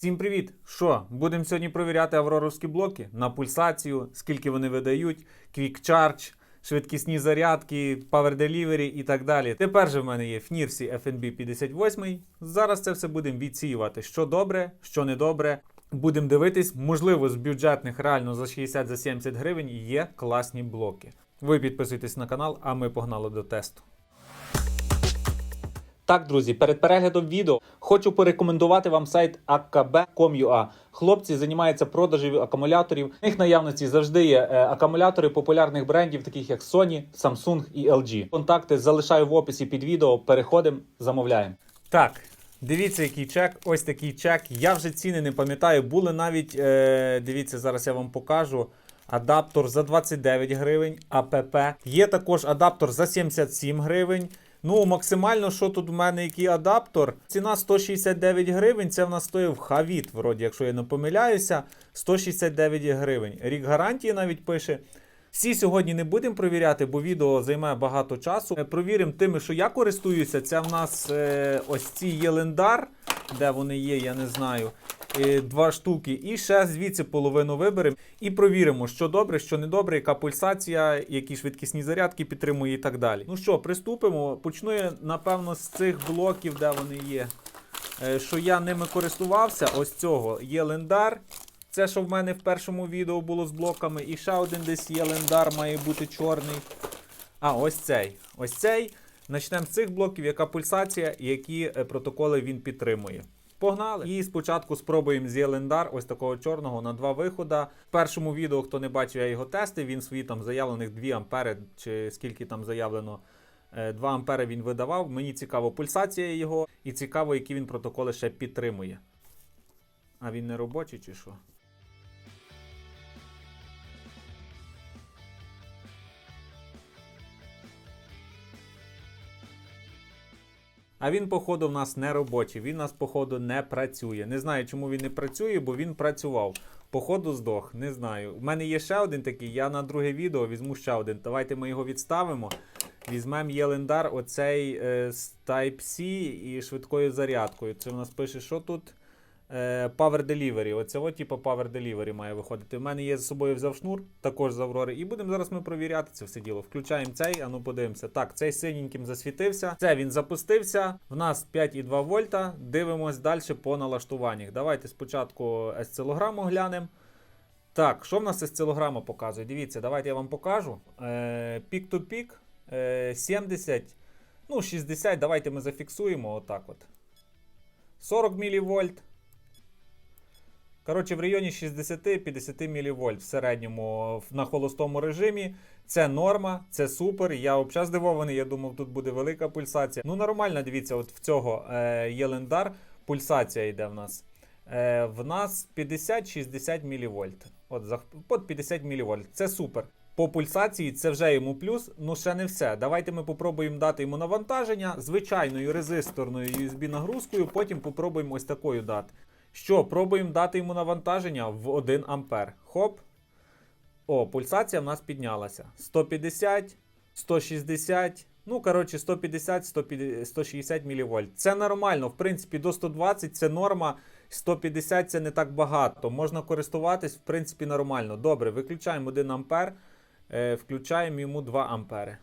Всім привіт! Що, будемо сьогодні провіряти авроровські блоки на пульсацію, скільки вони видають, Quick Charge, швидкісні зарядки, Power Delivery і так далі. Тепер же в мене є FNIRSI FNB 58. Зараз це все будемо відсіювати, що добре, що не добре. Будемо дивитись, можливо, з бюджетних реально за 60-70 гривень є класні блоки. Ви підписуйтесь на канал, а ми погнали до тесту. Так, друзі, перед переглядом відео хочу порекомендувати вам сайт akb.com.ua. Хлопці займаються продажем акумуляторів. В них наявності завжди є е, акумулятори популярних брендів, таких як Sony, Samsung і LG. Контакти залишаю в описі під відео. Переходимо, замовляємо. Так. Дивіться, який чек. Ось такий чек. Я вже ціни не пам'ятаю. Були навіть, е, дивіться, зараз я вам покажу. Адаптор за 29 гривень, АПП. Є також адаптор за 77 гривень. Ну, максимально, що тут в мене який адаптор? Ціна 169 гривень. Це в нас стоїв Хавіт, вроді, якщо я не помиляюся. 169 гривень. Рік гарантії навіть пише. Всі сьогодні не будемо провіряти, бо відео займає багато часу. Е, Провіримо тими, що я користуюся. Це в нас е, ось ці Єлендар, де вони є, я не знаю. Е, Два штуки. І ще звідси половину виберемо. І провіримо, що добре, що не добре, яка пульсація, які швидкісні зарядки підтримує і так далі. Ну що, приступимо. Почну я, напевно, з цих блоків, де вони є. Е, Що я ними користувався. Ось цього є лендар. Це, що в мене в першому відео було з блоками. І ще один десь є лендар, має бути чорний. А, ось цей. Ось цей. Почнемо з цих блоків, яка пульсація і які е, протоколи він підтримує. Погнали! І спочатку спробуємо з Єлендар, ось такого чорного на два виходи. В першому відео, хто не бачив, я його тестив, він свої там заявлених 2 ампери, чи скільки там заявлено, е, 2 ампери він видавав. Мені цікаво пульсація його, і цікаво, які він протоколи ще підтримує. А він не робочий чи що? А він, походу, в нас не робочий. Він у нас, походу, не працює. Не знаю, чому він не працює, бо він працював. Походу, здох. Не знаю. У мене є ще один такий. Я на друге відео візьму ще один. Давайте ми його відставимо. Візьмемо Єлендар, оцей е, з Type-C і швидкою зарядкою. Це в нас пише, що тут? Е, Power Delivery. Оце от, типу, Power Delivery має виходити. У мене є з собою взяв шнур, також з Аврори. І будемо зараз ми провіряти це все діло. Включаємо цей, а ну подивимося. Так, цей синеньким засвітився. Це він запустився. В нас 5,2 вольта. Дивимось далі по налаштуваннях. Давайте спочатку есцилограму глянемо. Так, що в нас есцилограма показує? Дивіться, давайте я вам покажу. Е, Пік-то-пік е, 70, ну 60, давайте ми зафіксуємо отак от. 40 мВ. Коротше, в районі 60-50 мВ в середньому на холостому режимі. Це норма, це супер. Я взагалі здивований. Я думав, тут буде велика пульсація. Ну, нормально, дивіться, от в цього е, лендар, пульсація йде в нас. Е, в нас 50-60 мВ. От от 50 мВ. Це супер. По пульсації це вже йому плюс, ну ще не все. Давайте ми попробуємо дати йому навантаження звичайною резисторною USB-нагрузкою, потім попробуємо ось такою дати. Що, пробуємо дати йому навантаження в 1 ампер. Хоп. О, пульсація в нас піднялася. 150, 160. Ну, коротше, 150, 150 160 мВ. Це нормально. В принципі, до 120 це норма. 150 це не так багато. Можна користуватись, в принципі, нормально. Добре, виключаємо 1 ампер, е, включаємо йому 2 ампери.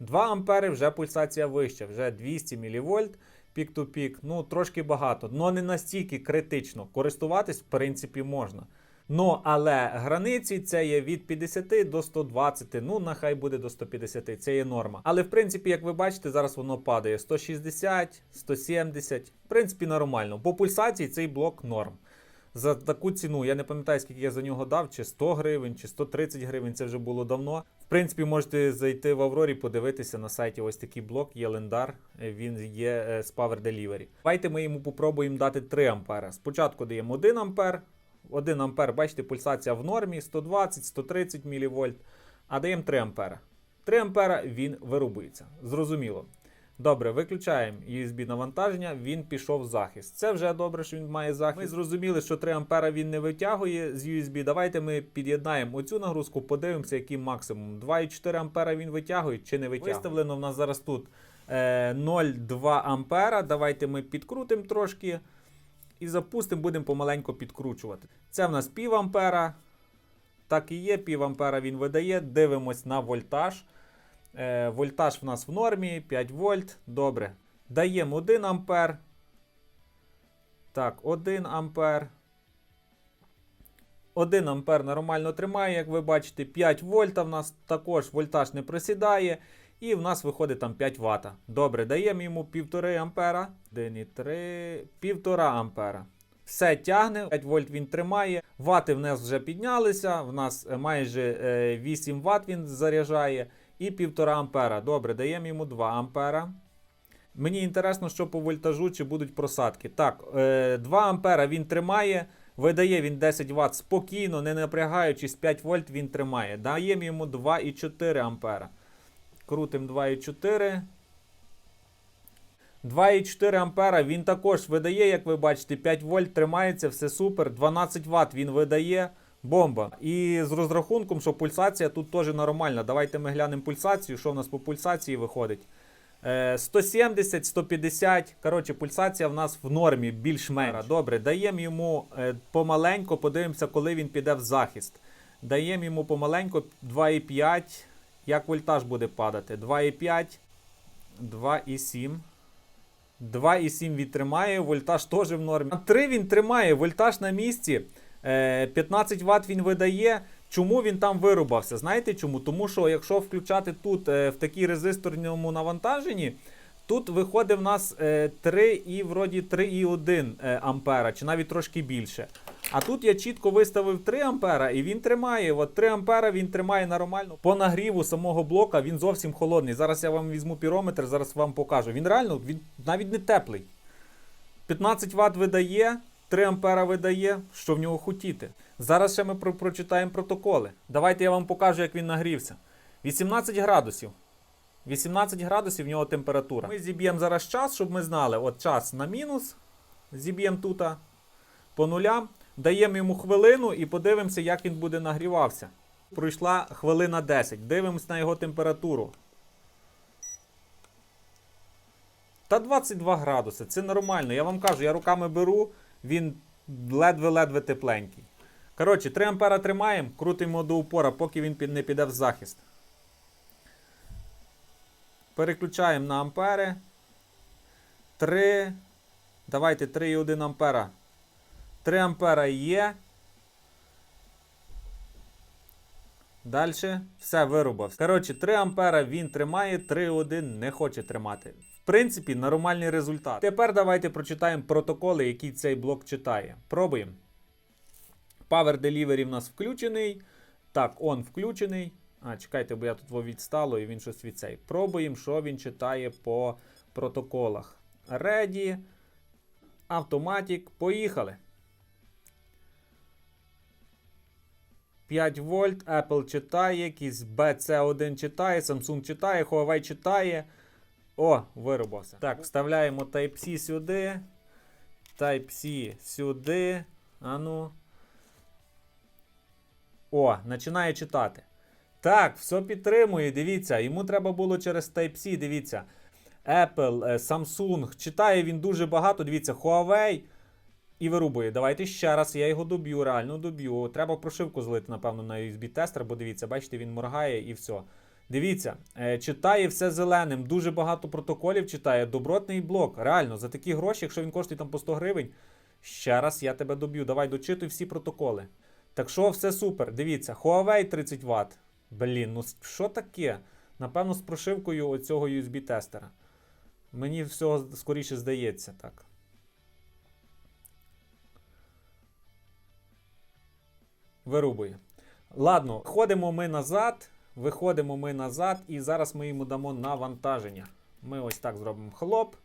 2 ампери вже пульсація вища, вже 200 мВ пік-то-пік. Ну, трошки багато, але не настільки критично. Користуватись, в принципі, можна. Ну, але границі це є від 50 до 120, ну нехай буде до 150, це є норма. Але в принципі, як ви бачите, зараз воно падає 160, 170, в принципі, нормально. По пульсації цей блок норм. За таку ціну, я не пам'ятаю, скільки я за нього дав, чи 100 гривень, чи 130 гривень, це вже було давно. В принципі, можете зайти в Аврорі, подивитися на сайті ось такий блок, є лендар, е, він є е, з Power Delivery. Давайте ми йому попробуємо дати 3 ампера. Спочатку даємо 1 ампер, 1 ампер, бачите, пульсація в нормі, 120-130 мВ, а даємо 3 ампера. 3 ампера він вирубується. Зрозуміло. Добре, виключаємо USB навантаження, він пішов в захист. Це вже добре, що він має захист. Ми зрозуміли, що 3 ампера він не витягує з USB. Давайте ми під'єднаємо оцю нагрузку, подивимося, який максимум. 2,4 ампера він витягує чи не витягує. Виставлено в нас зараз тут е, 0,2 ампера. Давайте ми підкрутимо трошки. І запустимо, будемо помаленько підкручувати. Це в нас пів ампера. Так і є, пів ампера він видає. Дивимось на вольтаж. Е, вольтаж в нас в нормі 5 вольт. Добре. Даємо 1 ампер. Так, 1 ампер. 1 ампер нормально тримає, як ви бачите, 5 вольта в нас також вольтаж не просідає. І в нас виходить там 5 Вт. Добре, даємо йому 1,5 ампера. 1,3, 1,5 ампера. Все тягне, 5 вольт він тримає. Вати в нас вже піднялися. В нас е, майже е, 8 Вт він заряджає. І 1,5 ампера. Добре, даємо йому 2 ампера. Мені інтересно, що по вольтажу чи будуть просадки. Так, е, 2 ампера він тримає. Видає він 10 Вт спокійно, не напрягаючись, 5 вольт він тримає. Даємо йому 2,4 ампера. Крутим 2,4. 2,4 ампера він також видає, як ви бачите, 5 вольт тримається, все супер. 12 Вт він видає. Бомба. І з розрахунком, що пульсація тут теж нормальна. Давайте ми глянемо пульсацію, що в нас по пульсації виходить. Е, 170, 150. Коротше, пульсація в нас в нормі більш-менш. Добре, даємо йому е, помаленько, подивимося, коли він піде в захист. Даємо йому помаленько 2,5. Як вольтаж буде падати? 2,5, 2,7. 2,7 він тримає, вольтаж теж в нормі. 3 він тримає, вольтаж на місці. Е, 15 Вт він видає. Чому він там вирубався? Знаєте чому? Тому що якщо включати тут е, в такій резисторному навантаженні, тут виходить в нас е, 3 і вроді 3,1 е, ампера, чи навіть трошки більше. А тут я чітко виставив 3 ампера і він тримає. От 3 ампера він тримає нормально. По нагріву самого блока він зовсім холодний. Зараз я вам візьму пірометр, зараз вам покажу. Він реально він навіть не теплий. 15 Вт видає, 3 ампера видає, що в нього хотіти. Зараз ще ми про- прочитаємо протоколи. Давайте я вам покажу, як він нагрівся. 18 градусів. 18 градусів в нього температура. Ми зіб'ємо зараз час, щоб ми знали. От час на мінус. Зіб'ємо тут по нулям. Даємо йому хвилину і подивимося, як він буде нагрівався. Пройшла хвилина 10. Дивимось на його температуру. Та 22 градуси. Це нормально. Я вам кажу, я руками беру, він ледве-ледве тепленький. Коротше, 3 ампера тримаємо, крутимо до упора, поки він не піде в захист. Переключаємо на ампери. 3. Давайте 3,1 ампера. 3 ампера є. Далі все вирубався. Коротше, 3 ампера він тримає, 3,1 не хоче тримати. В принципі, нормальний результат. Тепер давайте прочитаємо протоколи, які цей блок читає. Пробуємо. Power Delivery в нас включений. Так, он включений. А, чекайте, бо я тут відстало і він щось від цей. Пробуємо, що він читає по протоколах. Ready. Automatic. Поїхали. 5 вольт, Apple читає, якийсь BC1 читає, Samsung читає, Huawei читає. О, вирубався. Так, вставляємо Type-C сюди. Type-C сюди. Ану. О, починає читати. Так, все підтримує. Дивіться, йому треба було через Type-C, дивіться. Apple, е, Samsung. Читає він дуже багато. Дивіться, Huawei. І вирубує. Давайте ще раз, я його доб'ю, реально доб'ю. Треба прошивку злити, напевно, на USB-тестер, бо дивіться, бачите, він моргає і все. Дивіться, е, читає все зеленим, дуже багато протоколів читає. Добротний блок. Реально, за такі гроші, якщо він коштує там по 100 гривень, ще раз я тебе доб'ю. Давай дочитуй всі протоколи. Так що все супер. Дивіться, Huawei 30 Вт. Блін, ну що таке? Напевно, з прошивкою оцього USB-тестера. Мені всього скоріше здається так. Вирубує. Ладно, ходимо ми назад, виходимо ми назад, і зараз ми йому дамо навантаження. Ми ось так зробимо хлоп.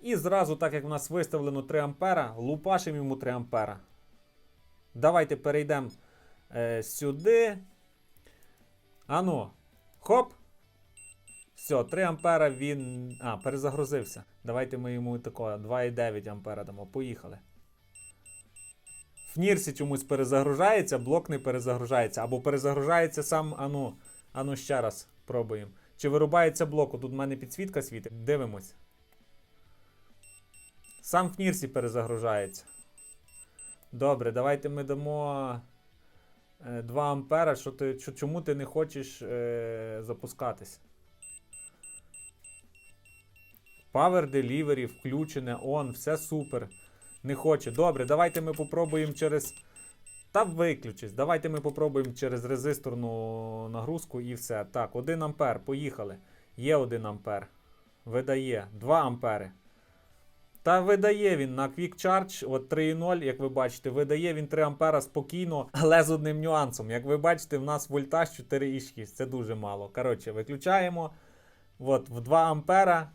І зразу, так як в нас виставлено 3 ампера, лупашимо йому 3 ампера. Давайте перейдемо е, сюди. Ану, хоп. Все, 3 ампера він. А, перезагрузився. Давайте ми йому такого 2,9 ампера дамо. Поїхали. В Нірсі чомусь перезагружається, блок не перезагружається. Або перезагружається сам. Ану, ану ще раз пробуємо. Чи вирубається блок? Тут в мене підсвітка світить. Дивимось. Сам в Нірсі перезагружається. Добре, давайте ми дамо е, 2 ампера. Що ти, чо- чому ти не хочеш е, запускатись? Power Delivery включене, on, все супер. Не хоче. Добре, давайте ми попробуємо через. Та виключись. Давайте ми попробуємо через резисторну нагрузку і все. Так, 1 ампер, поїхали. Є 1 ампер. Видає 2 ампери. Та видає він на Quick Charge, от 3.0, як ви бачите, видає він 3 ампера спокійно, але з одним нюансом. Як ви бачите, в нас вольтаж 4,6, це дуже мало. Коротше, виключаємо. От, в 2 ампера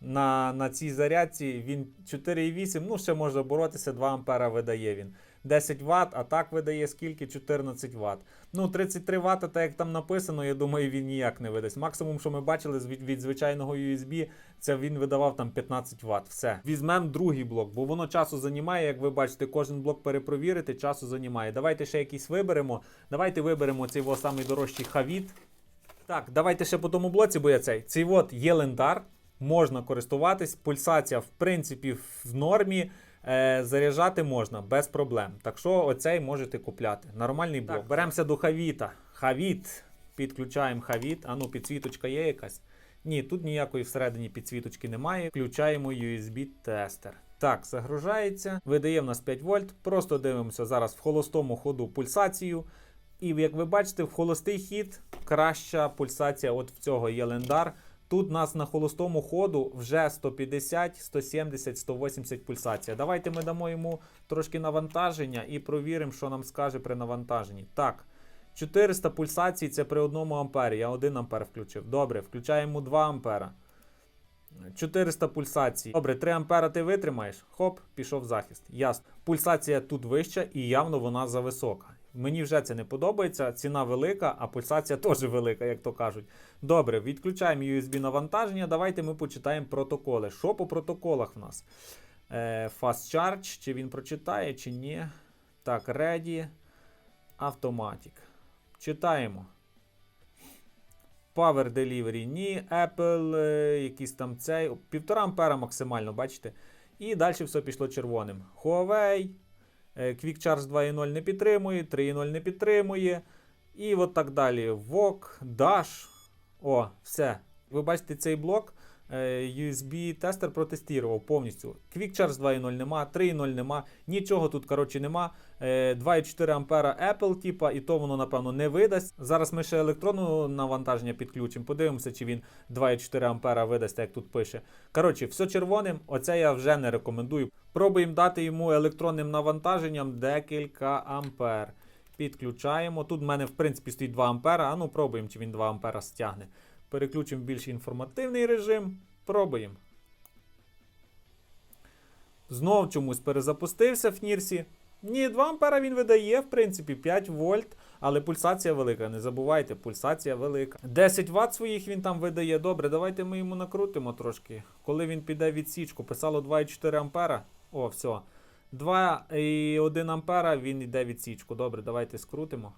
на, на цій зарядці він 4,8, ну ще може боротися, 2 ампера видає він. 10 Вт, а так видає скільки? 14 Вт. Ну, 33 Вт, так як там написано, я думаю, він ніяк не видасть. Максимум, що ми бачили від, від звичайного USB, це він видавав там 15 Вт. Все. Візьмемо другий блок, бо воно часу займає, як ви бачите, кожен блок перепровірити, часу займає. Давайте ще якийсь виберемо. Давайте виберемо цей самий дорожчий Хавіт. Так, давайте ще по тому блоці, бо я цей. Цей от є лендар, можна користуватись. Пульсація, в принципі, в нормі. Е, заряджати можна без проблем. Так що оцей можете купляти. Нормальний блок. Так. Беремося до Хавіта. Хавіт. Підключаємо Хавіт. А ну, підсвіточка є якась. Ні, тут ніякої всередині підсвіточки немає. Включаємо USB-тестер. Так, загружається. Видає в нас 5 вольт. Просто дивимося зараз в холостому ходу пульсацію. І як ви бачите, в холостий хід краща пульсація от в цього є лендар. Тут нас на холостому ходу вже 150, 170, 180 пульсація. Давайте ми дамо йому трошки навантаження і провіримо, що нам скаже при навантаженні. Так, 400 пульсацій це при 1 ампері. Я 1 ампер включив. Добре, включаємо 2 ампера. 400 пульсацій. Добре, 3 ампера ти витримаєш. Хоп, пішов захист. Ясно. Пульсація тут вища і явно вона зависока. Мені вже це не подобається. Ціна велика, а пульсація теж велика, як то кажуть. Добре, відключаємо USB навантаження. Давайте ми почитаємо протоколи. Що по протоколах в нас? Е, Fast Charge, чи він прочитає, чи ні. Так, Ready. Automatic. Читаємо. Power Delivery ні, Apple, е, якийсь там цей. 1,5 ампера максимально, бачите? І далі все пішло червоним. Huawei, Quick Charge 2.0 не підтримує, 3.0 не підтримує. І от так далі. Вок, Dash. О, все. Ви бачите цей блок. Е, USB-тестер протестував повністю. Quick Charge 2.0 нема, 3.0 нема, нічого тут, коротше, нема. Е, 2,4 ампера Apple, типа, і то воно, напевно, не видасть. Зараз ми ще електронне навантаження підключимо. Подивимося, чи він 2,4 ампера видасть, як тут пише. Коротше, все червоним, оце я вже не рекомендую. Пробуємо дати йому електронним навантаженням декілька ампер. Підключаємо. Тут в мене, в принципі, стоїть 2 ампера. А ну пробуємо, чи він 2 ампера стягне. Переключимо більш інформативний режим. Пробуємо. Знов чомусь перезапустився в Нірсі. Ні, 2 ампера він видає, в принципі, 5 вольт, але пульсація велика. Не забувайте, пульсація велика. 10 Вт своїх він там видає. Добре, давайте ми йому накрутимо трошки. Коли він піде відсічку, писало 2,4 ампера. О, все. 2,1 ампера він йде відсічку. Добре, давайте скрутимо.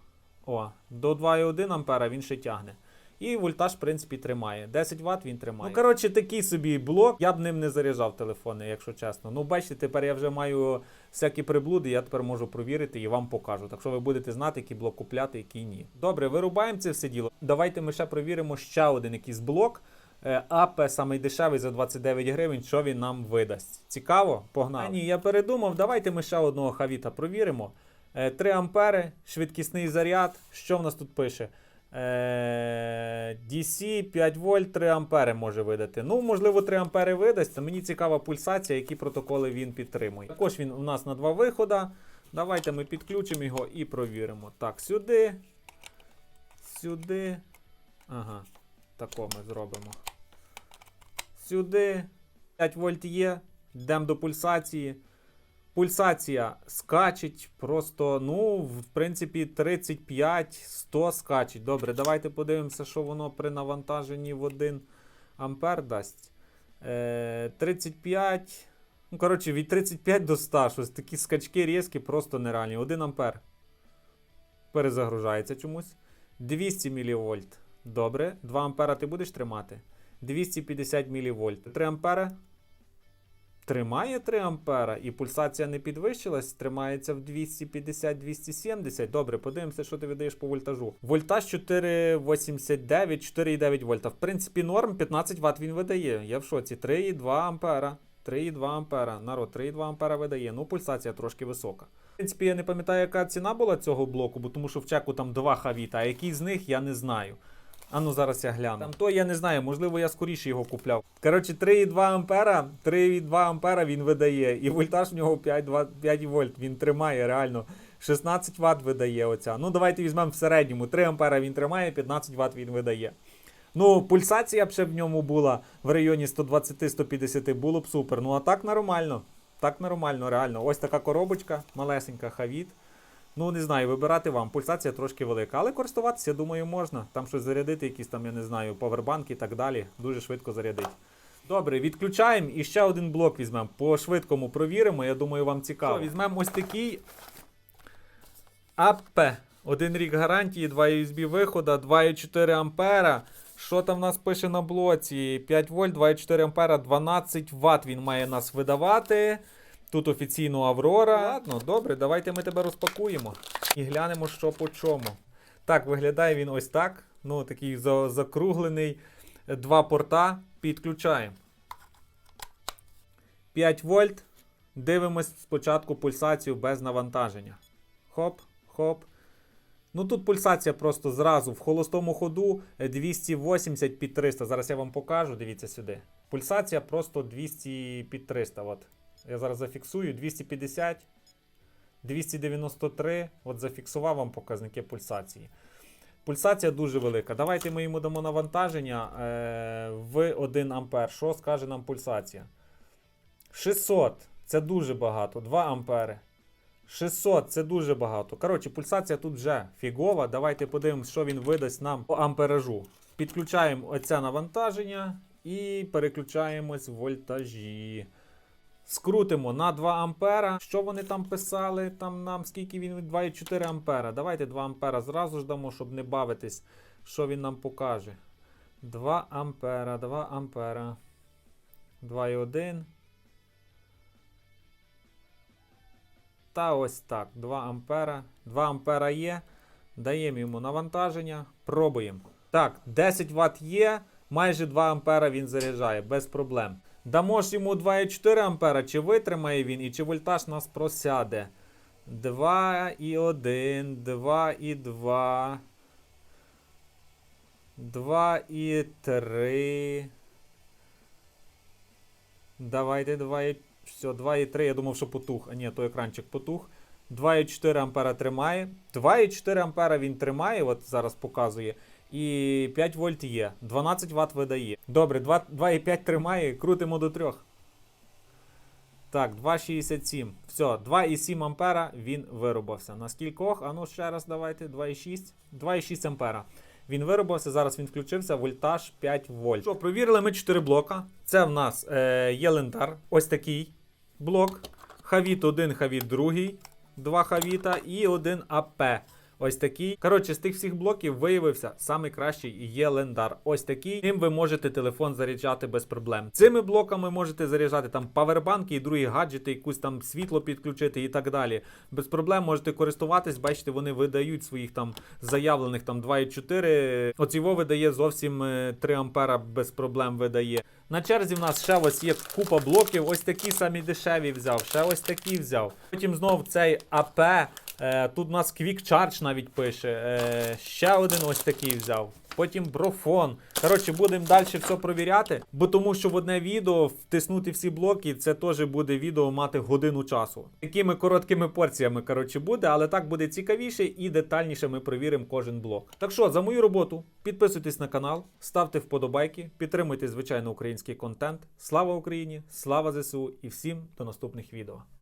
О, до 2,1 ампера він ще тягне. І вольтаж, в принципі, тримає. 10 Вт він тримає. Ну, коротше, такий собі блок. Я б ним не заряджав телефони, якщо чесно. Ну, бачите, тепер я вже маю всякі приблуди, я тепер можу провірити і вам покажу. Так що ви будете знати, який блок купляти, який ні. Добре, вирубаємо це все діло. Давайте ми ще провіримо ще один якийсь блок. Е, АП самий дешевий за 29 гривень, що він нам видасть. Цікаво? Погнали. А ні, я передумав. Давайте ми ще одного хавіта провіримо. Е, 3 ампери, швидкісний заряд. Що в нас тут пише? Е, DC 5 вольт 3 ампери може видати. Ну, можливо, 3 ампери видасть. Це мені цікава пульсація, які протоколи він підтримує. Також він у нас на два виходи. Давайте ми підключимо його і провіримо. Так, сюди. Сюди. Ага. Тако ми зробимо. Сюди. 5 вольт є. Йдемо до пульсації. Пульсація скачить просто, ну, в принципі, 35-100 скачить. Добре, давайте подивимося, що воно при навантаженні в 1 ампер дасть. Е, 35. Ну, коротше, від 35 до 100. Щось такі скачки різкі, просто нереальні. 1 ампер. Перезагружається чомусь. 200 мВ. Добре. 2 ампера ти будеш тримати? 250 мВ. 3 ампера. Тримає 3 ампера і пульсація не підвищилась, тримається в 250-270. Добре, подивимося, що ти видаєш по вольтажу. Вольтаж 4,89, 4,9 вольта. В принципі, норм 15 Вт він видає. Я в шоці. 3,2 ампера. 3,2 ампера. Народ, 3,2 ампера видає. Ну, пульсація трошки висока. В принципі, я не пам'ятаю, яка ціна була цього блоку, бо тому що в чеку там два хавіта, а який з них я не знаю. А ну зараз я гляну. Там то я не знаю, можливо, я скоріше його купляв. Коротше, 3,2 ампера, 3,2 ампера він видає, і вольтаж в нього 5, 5 вольт. Він тримає реально. 16 Вт видає оця. Ну, давайте візьмемо в середньому. 3 ампера він тримає, 15 Вт він видає. Ну, пульсація б ще в ньому була в районі 120-150, було б супер. Ну, а так нормально. Так нормально, реально. Ось така коробочка, малесенька хавіт. Ну, не знаю, вибирати вам. Пульсація трошки велика, але користуватися, думаю, можна. Там щось зарядити, якісь там, я не знаю, павербанки і так далі. Дуже швидко зарядить. Добре, відключаємо і ще один блок візьмемо. По швидкому провіримо, я думаю, вам цікаво. Що, візьмемо ось такий АП. Один рік гарантії, 2 USB вихода, 2,4 ампера. Що там в нас пише на блоці? 5 вольт, 2,4 ампера, 12 Вт він має нас видавати. Тут офіційно Аврора. Ладно, добре, давайте ми тебе розпакуємо і глянемо, що по чому. Так, виглядає він ось так. Ну, такий закруглений. Два порта. Підключаємо. 5 вольт. Дивимось спочатку пульсацію без навантаження. Хоп, хоп. Ну тут пульсація просто зразу в холостому ходу е, 280 під 300. Зараз я вам покажу, дивіться сюди. Пульсація просто 200 під 300. От. Я зараз зафіксую 250, 293. От зафіксував вам показники пульсації. Пульсація дуже велика. Давайте ми йому дамо навантаження е, в 1 ампер. Що скаже нам пульсація? 600 це дуже багато. 2 ампери. 600 це дуже багато. Коротше, пульсація тут вже фігова. Давайте подивимось, що він видасть нам по амперажу. Підключаємо оце навантаження і переключаємось в вольтажі. Скрутимо на 2 ампера. Що вони там писали? Там нам скільки він 2,4 ампера. Давайте 2 ампера зразу ж дамо, щоб не бавитись, що він нам покаже. 2 ампера, 2 ампера. 2,1. Та ось так. 2 ампера. 2 ампера є. Даємо йому навантаження. Пробуємо. Так, 10 Вт є. Майже 2 ампера він заряджає, без проблем. Дамо ж йому 2,4 ампера, чи витримає він і чи вольтаж нас просяде. 2,1, 2,2. 2,3. Давайте 2,4. Все, 2,3. Я думав, що потух. А ні, то екранчик потух. 2,4 ампера тримає. 2,4 ампера він тримає, от зараз показує. І 5 вольт є. 12 Вт видає. Добре, 2 2,5 тримає, крутимо до 3. Так, 2,67. Все, 2,7 ампера він виробився. На скількох? А ну ще раз давайте. 2,6. 2,6 ампера. Він виробився, зараз він включився, вольтаж 5 вольт. Що, провірили ми 4 блока. Це в нас е, є. Ось такий блок. Хавіт 1, хавіт 2, 2 хавіта і 1 АП. Ось такий. Коротше, з тих всіх блоків виявився самий кращий є лендар. Ось такий. Ним ви можете телефон заряджати без проблем. Цими блоками можете заряджати там павербанки і другі гаджети, якусь там світло підключити і так далі. Без проблем можете користуватись. Бачите, вони видають своїх там заявлених там 2,4. Оціво видає зовсім е, 3 ампера без проблем видає. На черзі в нас ще ось є купа блоків. Ось такі самі дешеві взяв, ще ось такі взяв. Потім знов цей АП. Е, тут у нас Quick Charge навіть пише. Е, ще один ось такий взяв. Потім брофон. Коротше, будемо далі все провіряти, бо тому що в одне відео втиснути всі блоки, це теж буде відео мати годину часу. Такими короткими порціями, коротше, буде, але так буде цікавіше і детальніше ми провіримо кожен блок. Так що, за мою роботу, підписуйтесь на канал, ставте вподобайки, підтримуйте звичайно український контент. Слава Україні! Слава ЗСУ і всім до наступних відео.